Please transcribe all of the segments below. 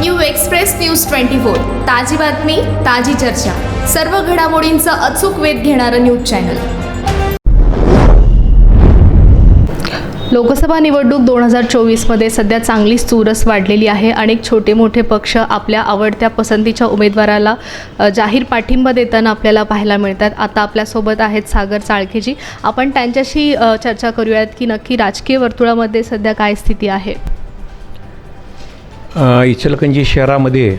New express news twenty four. ताजी बातमी ताजी चर्चा. सर्व घडामोडींचा अचूक वेध घेणारं न्यूज चॅनल. लोकसभा निवडणूक दोन हजार चोवीसमध्ये सध्या चांगलीच चुरस वाढलेली आहे. अनेक छोटे मोठे पक्ष आपल्या आवडत्या पसंतीच्या उमेदवाराला जाहीर पाठिंबा देताना आपल्याला पाहायला मिळतात. आता आपल्यासोबत आहेत सागर चाळकेजी आपण त्यांच्याशी चर्चा करूयात की नक्की राजकीय वर्तुळामध्ये सध्या काय स्थिती आहे. इचलकंजी शहरामध्ये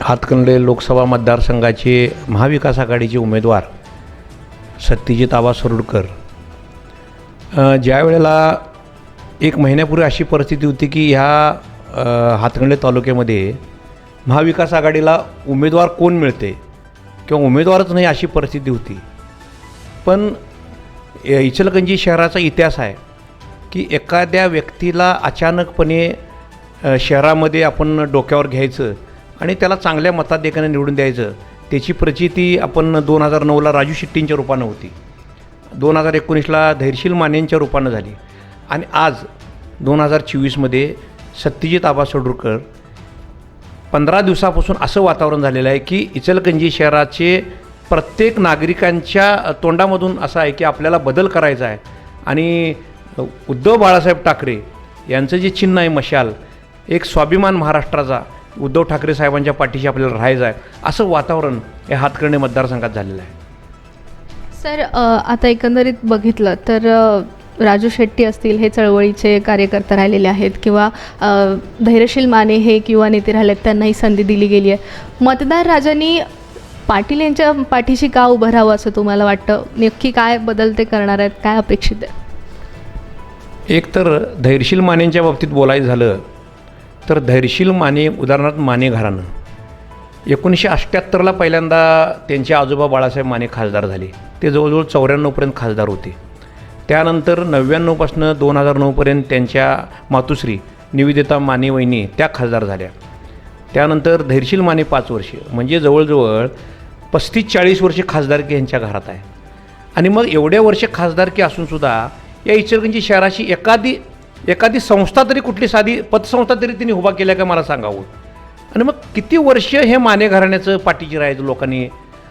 हातकणंगले लोकसभा मतदारसंघाचे महाविकास आघाडीचे उमेदवार सत्यजित आबा सरोडकर ज्यावेळेला ज्या वेळेला एक महिन्यापूर्वी अशी परिस्थिती होती की ह्या अ, तालुक्यामध्ये महाविकास आघाडीला उमेदवार कोण मिळते किंवा उमेदवारच नाही अशी परिस्थिती होती. पण इचलकंजी शहराचा इतिहास आहे की एखाद्या व्यक्तीला अचानकपणे शहरामध्ये आपण डोक्यावर घ्यायचं आणि त्याला चांगल्या मताधिकाने निवडून द्यायचं. त्याची प्रचिती आपण दोन हजार नऊला राजू शेट्टींच्या रूपानं होती. दोन हजार एकोणीसला धैर्यशील मानेंच्या रूपानं झाली. आणि आज दोन हजार चोवीसमध्ये सत्यजित आबा सोडूरकर पंधरा दिवसापासून असं वातावरण झालेलं आहे की इचलकंजी शहराचे प्रत्येक नागरिकांच्या तोंडामधून असं आहे की आपल्याला बदल करायचा आहे. आणि उद्धव बाळासाहेब ठाकरे यांचं जे चिन्ह आहे मशाल एक स्वाभिमान महाराष्ट्राचा उद्धव ठाकरे साहेबांच्या पाठीशी आपल्याला राहायचं आहे. असं वातावरण या हातकर्णे मतदारसंघात झालेलं आहे. सर आता एकंदरीत बघितलं तर राजू शेट्टी असतील हे चळवळीचे कार्यकर्ते राहिलेले आहेत किंवा धैर्यशील माने हे युवा नेते राहिले आहेत त्यांनाही संधी दिली गेली आहे. मतदार राजांनी पाटील यांच्या पाठीशी का उभं राहावं असं तुम्हाला वाटतं? नक्की काय बदल ते करणार आहेत? काय अपेक्षित आहे? एक तर धैर्यशील मानेंच्या बाबतीत बोलायचं झालं तर धैर्यशील माने उदाहरणार्थ माने घराणं एकोणीसशे अठ्ठ्याहत्तरला पहिल्यांदा त्यांचे आजोबा बाळासाहेब माने खासदार झाले. ते जवळजवळ चौऱ्याण्णवपर्यंत खासदार होते. त्यानंतर नव्याण्णवपासनं दोन हजार नऊपर्यंत त्यांच्या मातुश्री निवेदिता माने वहिनी त्या खासदार झाल्या. त्यानंतर धैर्यशील माने पाच वर्षे म्हणजे जवळजवळ पस्तीस चाळीस वर्षे खासदारकी यांच्या घरात आहे. आणि मग एवढ्या वर्ष खासदारकी असूनसुद्धा या इचलकरंजी शहराशी एखादी एखादी संस्था तरी कुठली साधी पतसंस्था तरी तिने उभा केल्या का मला सांगावं? आणि मग किती वर्ष हे माने घराण्याचं पाठीची राहायचं लोकांनी?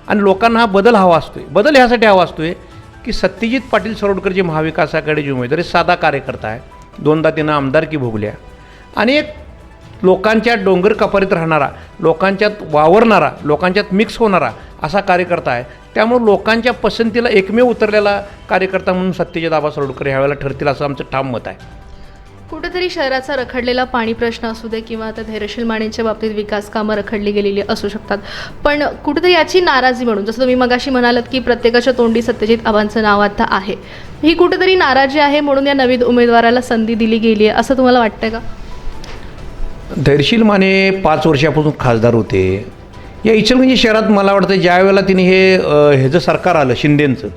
आणि लोकांना हा बदल हवा असतोय. बदल ह्यासाठी हवा असतोय की सत्यजित पाटील सरोडकर जे महाविकासाकडे जे उमेदवार साधा कार्यकर्ता आहे. दोनदा तिनं आमदारकी भोगल्या. आणि एक लोकांच्या डोंगर कपारीत राहणारा लोकांच्यात वावरणारा लोकांच्यात मिक्स होणारा असा कार्यकर्ता आहे. त्यामुळे लोकांच्या पसंतीला एकमेव उतरलेला कार्यकर्ता म्हणून सत्यजित आबा सरोडकर ह्यावेळेला ठरतील असं आमचं ठाम मत आहे. कुठेतरी शहराचा रखडलेला पाणी प्रश्न असू दे किंवा आता धैर्यशील मानेच्या बाबतीत विकास कामं रखडली गेलेली असू शकतात. पण कुठेतरी याची नाराजी म्हणून जसं तुम्ही मगाशी म्हणालात की प्रत्येकाच्या तोंडी सत्यजित आबांचं नाव आता आहे. ही कुठेतरी नाराजी आहे म्हणून या नवीन उमेदवाराला संधी दिली गेली आहे असं तुम्हाला वाटतं का? धैर्यशील माने पाच वर्षापासून खासदार होते. या इचलगंजी शहरात मला वाटतं ज्या वेळेला तिने हे ह्याचं सरकार आलं शिंदेंचं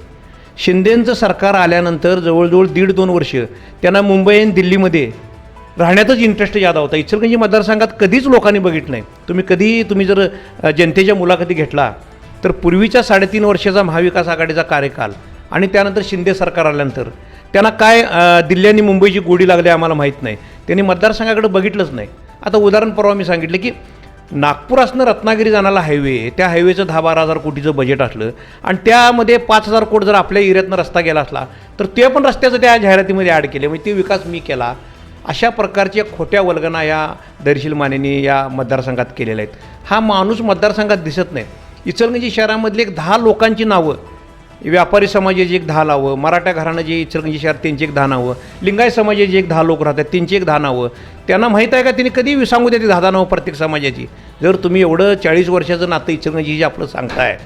शिंदेंचं सरकार आल्यानंतर जवळजवळ दीड दोन वर्ष त्यांना मुंबई आणि दिल्लीमध्ये राहण्यातच इंटरेस्ट जादा होता. इचलकरंजी मतदारसंघात कधीच लोकांनी बघितलं नाही. तुम्ही कधी तुम्ही जर जनतेच्या मुलाखती घेतला तर पूर्वीच्या साडेतीन वर्षाचा महाविकास आघाडीचा कार्यकाल आणि त्यानंतर शिंदे सरकार आल्यानंतर त्यांना काय दिल्ली आणि मुंबईची गोडी लागली आम्हाला माहीत नाही. त्यांनी मतदारसंघाकडे बघितलंच नाही. आता उदाहरण परवा मी सांगितलं की नागपूर रत्नागिरी जाणारा हायवे त्या हायवेचं दहा बारा हजार कोटीचं बजेट असलं. आणि त्यामध्ये पाच हजार कोट जर आपल्या एरियातनं रस्ता गेला असला तर ते पण रस्त्याचं त्या जाहिरातीमध्ये ॲड केले. म्हणजे ते विकास मी केला. अशा प्रकारच्या खोट्या वल्गना या दर्शील मानेनी या मतदारसंघात केलेल्या आहेत. हा माणूस मतदारसंघात दिसत नाही. इचलगंजी शहरामधली एक दहा लोकांची नावं व्यापारी समाजाची एक दहा लावं मराठा घराणं जे इचलकरंजी शहर त्यांची एक दहा नावं लिंगायत समाजाचे एक दहा लोक राहतात त्यांची एक दहा नावं त्यांना माहीत आहे का? त्यांनी कधी सांगू देते दहा दहा नावं प्रत्येक समाजाची. जर तुम्ही एवढं चाळीस वर्षाचं नातं इचलकरंजी जे आपलं सांगताय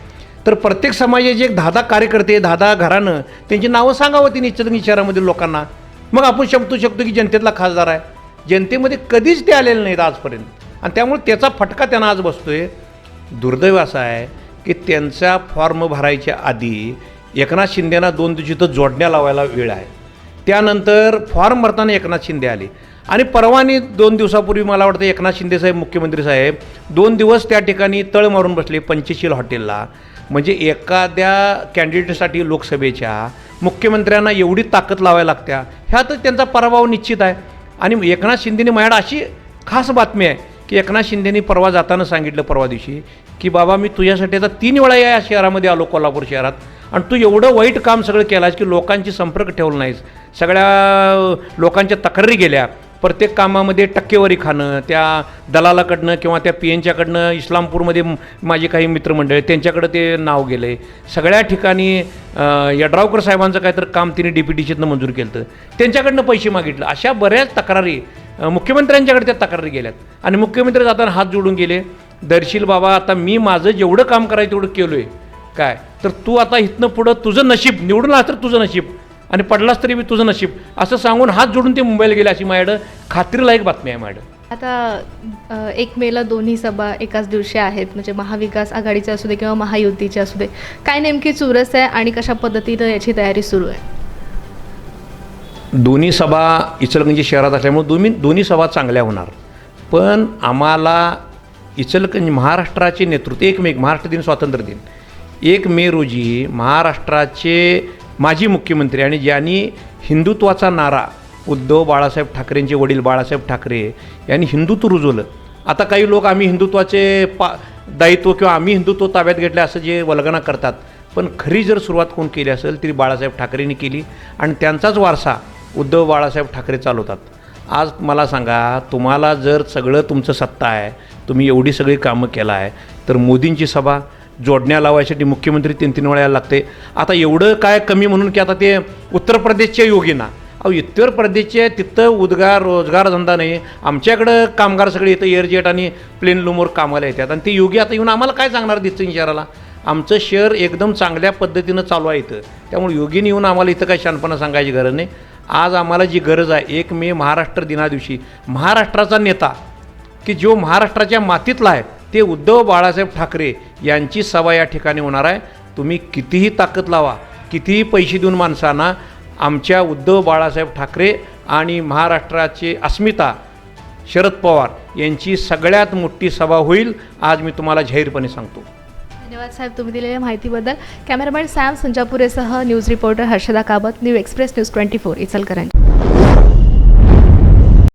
तर प्रत्येक समाजाचे एक दहा दहा कार्यकर्ते दहा दहा घरानं त्यांची नावं सांगावं त्यांनी इचलकरंजी शहरामधील लोकांना. मग आपण शकतो शकतो की जनतेतला खासदार आहे. जनतेमध्ये कधीच ते आलेले नाहीत आजपर्यंत. आणि त्यामुळे त्याचा फटका त्यांना आज बसतोय. दुर्दैव असा आहे. त्यांचा फॉर्म भरायच्या आधी एकनाथ शिंदेना दोन दिवशी तर जोडण्या लावायला वेळ आहे. त्यानंतर फॉर्म भरताना एकनाथ शिंदे आले. आणि परवानी दोन दिवसापूर्वी मला वाटतं एकनाथ शिंदे साहेब मुख्यमंत्री साहेब दोन दिवस त्या ठिकाणी तळ मारून बसले पंचशील हॉटेलला. म्हणजे एखाद्या कॅन्डिडेटसाठी लोकसभेच्या मुख्यमंत्र्यांना एवढी ताकद लावायला लागत्या. ह्यातच त्यांचा पराभव निश्चित आहे. आणि एकनाथ शिंदेने माझ्याकडे अशी खास बातमी आहे. की एकनाथ शिंदेनी परवा जाताना सांगितलं परवा दिवशी की बाबा मी तुझ्यासाठी आता तीन वेळा या शहरामध्ये आलो कोल्हापूर शहरात. आणि तू एवढं वाईट काम सगळं केलास की लोकांची संपर्क ठेवला नाहीस. सगळ्या लोकांच्या तक्रारी गेल्या. प्रत्येक कामामध्ये टक्केवारी खाणं त्या दलालाकडनं किंवा त्या पी एनच्याकडनं इस्लामपूरमध्ये माझे काही मित्रमंडळ त्यांच्याकडं ते नाव गेलं. आहे सगळ्या ठिकाणी यड्रावकर साहेबांचं काहीतरी काम तिने डी पी टीशीतनं मंजूर केलं होतं त्यांच्याकडनं पैसे मागितलं. अशा बऱ्याच तक्रारी मुख्यमंत्र्यांच्याकडे त्या तक्रारी गेल्यात. आणि मुख्यमंत्री जाताना हात जोडून गेले दर्शील बाबा आता मी माझं जेवढं काम करायचं तेवढं केलो आहे काय? तर तू आता इथनं पुढं तुझं नशीब निवडून आला तर तुझं नशीब आणि पडलास तरी बी तुझं नशीब असं सांगून हात जोडून ते मुंबईला गेले अशी माझ्याकडं खात्रीलायक बातमी आहे माझ्याकडं. आता एक मेला दोन्ही सभा एकाच दिवशी आहेत. म्हणजे महाविकास आघाडीचे असू दे किंवा महायुतीचे असू दे. काय नेमकी चुरस आहे आणि कशा पद्धतीनं याची तयारी सुरू आहे? दोन्ही सभा इचलकरंजी शहरात असल्यामुळे दोन्ही दोन्ही सभा चांगल्या होणार. पण आम्हाला इचलकरंजी महाराष्ट्राचे नेतृत्व एक मे महाराष्ट्र दिन स्वातंत्र्य दिन. एक मे रोजी महाराष्ट्राचे माजी मुख्यमंत्री आणि ज्यांनी हिंदुत्वाचा नारा उद्धव बाळासाहेब ठाकरेंचे वडील बाळासाहेब ठाकरे यांनी हिंदुत्व रुजवलं. आता काही लोक आम्ही हिंदुत्वाचे पा दायित्व किंवा आम्ही हिंदुत्व ताब्यात घेतले असं जे वल्गना करतात. पण खरी जर सुरुवात कोण केली असेल तरी बाळासाहेब ठाकरेंनी केली. आणि त्यांचाच वारसा उद्धव बाळासाहेब ठाकरे चालवतात. आज मला सांगा तुम्हाला जर सगळं तुमचं सत्ता आहे तुम्ही एवढी सगळी कामं केलं आहे तर मोदींची सभा जोडण्या लावायसाठी मुख्यमंत्री तीन तीन वेळा लागते. आता एवढं काय कमी म्हणून की आता ते उत्तर प्रदेशच्या योगींना. अहो उत्तर प्रदेशचे तिथं उद्गार रोजगार धंदा नाही. आमच्याकडं कामगार सगळे इथं एअरजेट आणि प्लेन लूमवर कामाला येतात. आणि ते योगी आता येऊन आम्हाला काय सांगणार दिसतं शहराला आमचं शहर एकदम चांगल्या पद्धतीनं चालू आहे इथं. त्यामुळे योगीने येऊन आम्हाला इथं काही शानपणा सांगायची गरज नाही. आज आम्हाला जी गरज आहे एक मे महाराष्ट्र दिनादिवशी महाराष्ट्राचा नेता की जो महाराष्ट्राच्या मातीतला आहे ते उद्धव बाळासाहेब ठाकरे यांची सभा या ठिकाणी होणार आहे. तुम्ही कितीही ताकद लावा कितीही पैसे देऊन माणसांना आमच्या उद्धव बाळासाहेब ठाकरे आणि महाराष्ट्राचे अस्मिता शरद पवार यांची सगळ्यात मोठी सभा होईल आज मी तुम्हाला जाहीरपणे सांगतो. धन्यवाद साहेब तुम्ही दिलेल्या माहितीबद्दल. Cameraman Sam संजापुरेसह news reporter Harshada Kabat new express news twenty four Ichalkaranji.